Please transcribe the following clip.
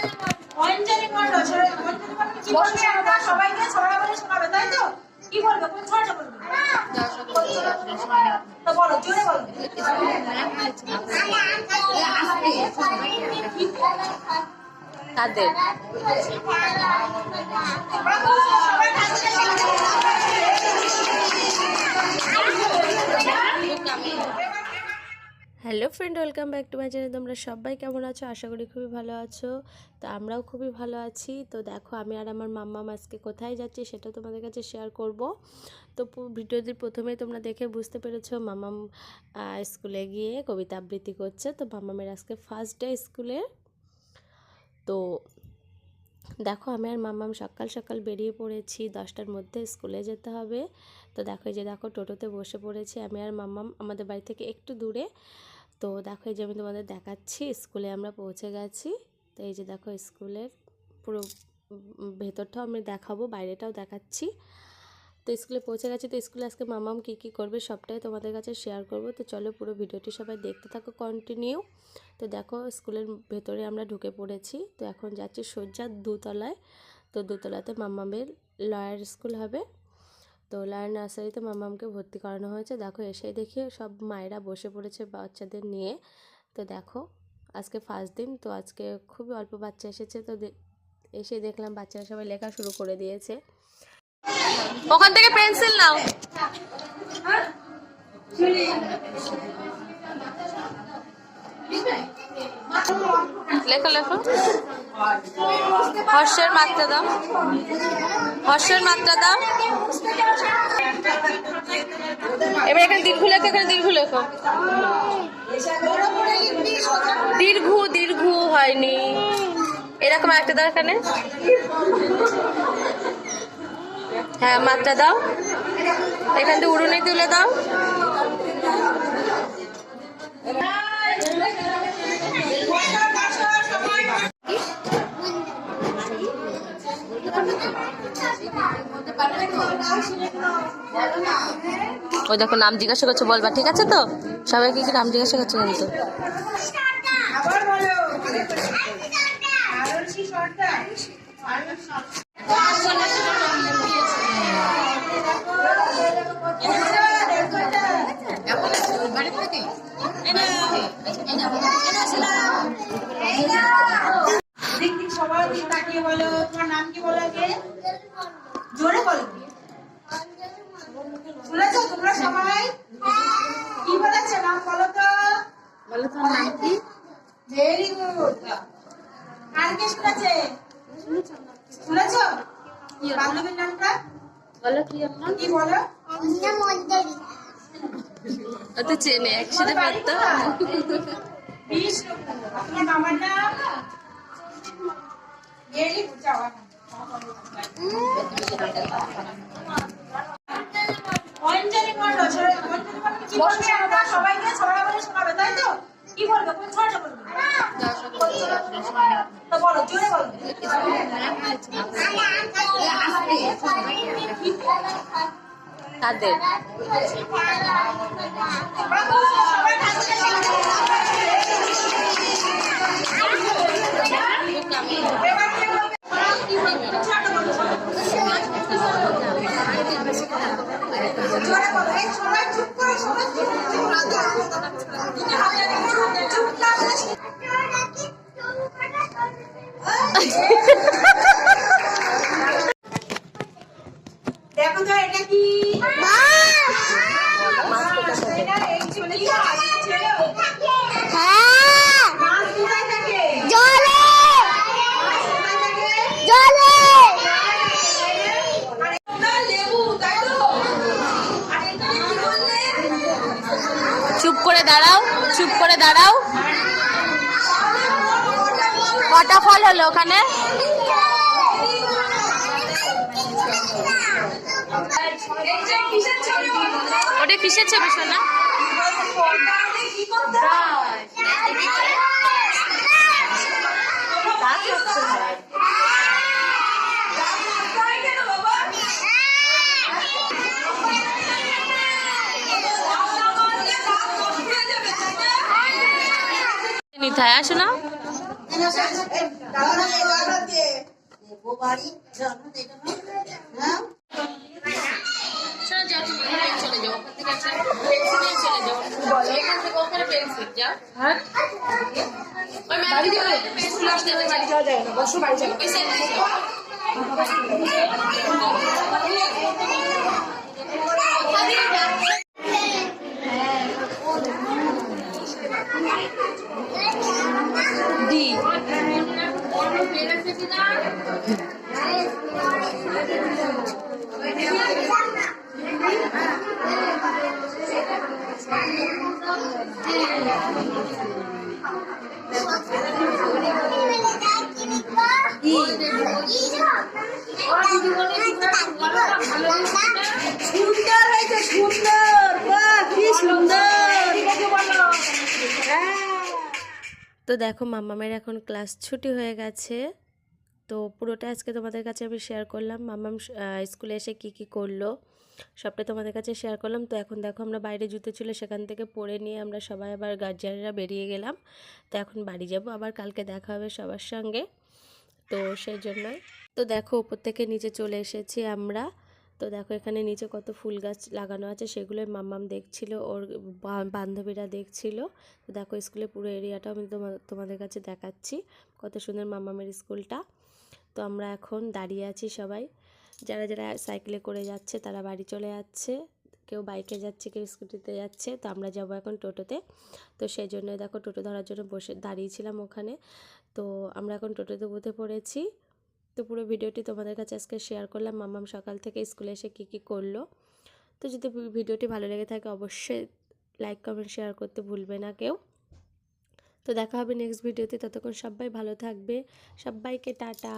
অঞ্জলি সবাই- অঞ্জলি মণ্ডল কি বলবে একটা সবাইকে ছড়া বলে শোনাবে তাই তো? কি বলবে? কোন ছড়াটা বলবে? তো বলো জোরে বলো। কাদের সবাই কাছে hello friend, welcome back to my channel. তোমরা সবাই কেমন আছো? আশা করি খুবই ভালো আছো। তো আমরাও খুবই ভালো আছি। তো দেখো, আমি আর আমার মাম্মা আজকে কোথায় যাচ্ছি সেটা তোমাদের কাছে শেয়ার করব। তো ভিডিওটি প্রথমেই তোমরা দেখে বুঝতে পেরেছ, মামাম স্কুলে গিয়ে কবিতা আবৃত্তি করছে। তো মামামের আজকে ফার্স্ট ডে স্কুলে তো দেখো আমি আর মামাম সকাল সকাল বেরিয়ে পড়েছি, দশটার মধ্যে স্কুলে যেতে হবে। তো দেখো এই যে দেখো টোটোতে বসে পড়েছি আমি আর মামাম আমাদের বাড়ি থেকে একটু দূরে। তো দেখো এই যে আমি তোমাদের দেখাচ্ছি, স্কুলে আমরা পৌঁছে গেছি। তো এই যে দেখো স্কুলের পুরো ভেতরটাও আমি দেখাবো, বাইরেটাও দেখাচ্ছি। তো স্কুলে পৌঁছে গেছি, তো স্কুলে আজকে মামাম কী কী করবে সবটাই তোমাদের কাছে শেয়ার করব। তো চলো পুরো ভিডিওটি সবাই দেখতে থাকো কন্টিনিউ তো দেখো স্কুলের ভেতরে আমরা ঢুকে পড়েছি। তো এখন যাচ্ছি সজ্জার দুতলায়। তো দুতলাতে মামামের লয়ার স্কুল হবে। তো লয়ার নার্সারিতে মামামকে ভর্তি করানো হয়েছে। দেখো এসে দেখি সব মায়েরা বসে পড়েছে বাচ্চাদের নিয়ে। তো দেখো আজকে ফার্স্ট দিন, তো আজকে খুবই অল্প বাচ্চা এসেছে। তো এসে দেখলাম বাচ্চারা সবাই লেখা শুরু করে দিয়েছে। ওখান থেকে পেন্সিল নাও। লেখো লেখো। হর্ষের মাত্রা দাও। হর্ষের মাত্রা দাও। এবার এখানে দীর্ঘ লেখো, এখানে দীর্ঘ লেখো। দীর্ঘ দীর্ঘ হয়নি। এরকম একটা এখানে হ্যাঁ মাত্রা দাও। এখান থেকে উড়ুনি তুলে দাও। ওই দেখো, নাম জিজ্ঞাসা করছে, বলবা, ঠিক আছে তো? সবাইকে কি নাম জিজ্ঞাসা করছে কিন্তু? আরও শর্টটা দিক দিক সবার দিক তাকিয়ে বলো তোমার নাম কি বলো আগে? জোরে বলো। শুনেছো তোমরা সবাই? কি বলেছে নাম বলো তো? বলো তোমার নাম কি? Very good. আর কে শুনেছে? শুনেছো? বান্ধবীর নামটা? বলো কি কি বলো? ও তো চেনে একসাথে পারতো বিষ্ণু তোমার মামার নাম ভেরি গুড যাও এখন। অঞ্জলি মণ্ডল সবাই- অঞ্জলি মণ্ডল কি বলবে একটা সবাইকে ছড়া বলে শোনাবে তাই তো কি বলবে কোন ছড়াটা বলবে বলো জোরে বলো কাদের সবাই কাছে এবার কে বলবে? ছড়াটা বলো, জোরে বলো। এই সবাই চুপ করো, সবাই চুপ করো। চুপ না করলে দেখো তো এটা কি এটা actually ছেলে। মাছ কোথায় থাকে? মাছ কোথায় থাকে? আর এটা লেবু, তাই তো? আর এটা কি বললে? চুপ করে দাঁড়াও চুপ করে দাঁড়াও। কটা ফল হলো ওখানে? ওটা কিসের ছবি শোনা কি করতে হয়? তাই কেন বাবা? নিতে হয় আসো না চলো যাও তুমি ওখানে চলে যাও ওখান থেকে একটা পেন্সিল নিয়ে চলে যাও এখান থেকে ওখানে পেন্সিল যাও হ্যাঁ ওই আসো না। আসতে যাও বাড়ি যাওয়া যায় না। বসো বাড়ি যাও। পেন আছে কিনা সুন্দর হয়েছে সুন্দর বাহ কি সুন্দর তো দেখো মাম্মামের এখন ক্লাস ছুটি হয়ে গেছে। তো পুরোটা আজকে তোমাদের কাছে আমি শেয়ার করলাম। মাম্মাম স্কুলে এসে কি কি করল, সবটা তোমাদের কাছে শেয়ার করলাম। তো এখন দেখো আমরা বাইরে জুতো ছিল, সেখান থেকে পরে নিয়ে আমরা সবাই আবার গার্জিয়ানরা বেরিয়ে গেলাম। তো এখন বাড়ি যাব, আবার কালকে দেখা হবে সবার সঙ্গে। তো সেই জন্যই। তো দেখো উপর থেকে নিচে চলে এসেছি আমরা। তো দেখো এখানে নিচে কত ফুল গাছ লাগানো আছে, সেগুলোই মাম্মাম দেখছিল, ওর বান্ধবীরা দেখছিল। তো দেখো স্কুলের পুরো এরিয়াটা আমি তোমা- তোমাদের কাছে দেখাচ্ছি, কত সুন্দর মাম্মামের স্কুলটা। তো আমরা এখন দাঁড়িয়ে আছি সবাই। যারা যারা সাইকেলে করে যাচ্ছে তারা বাড়ি চলে যাচ্ছে, কেউ বাইকে যাচ্ছে, কেউ স্কুটিতে যাচ্ছে, তো আমরা যাব এখন টোটোতে। তো সেই জন্য দেখো টোটো ধরার জন্য বসে, দাঁড়িয়েছিলাম ওখানে। তো আমরা এখন টোটোতে উঠে পড়েছি। তো পুরো ভিডিওটি তোমাদের কাছে আজকে শেয়ার করলাম। মাম্মাম সকাল থেকে স্কুলে এসে কী কী করল। তো যদি ভিডিওটি ভালো লেগে থাকে, অবশ্যই লাইক কমেন্ট শেয়ার করতে ভুলবে না কেউ। তো দেখা হবে নেক্সট ভিডিওতে ততক্ষণ সবাই ভালো থাকবে। সবাইকে টাটা।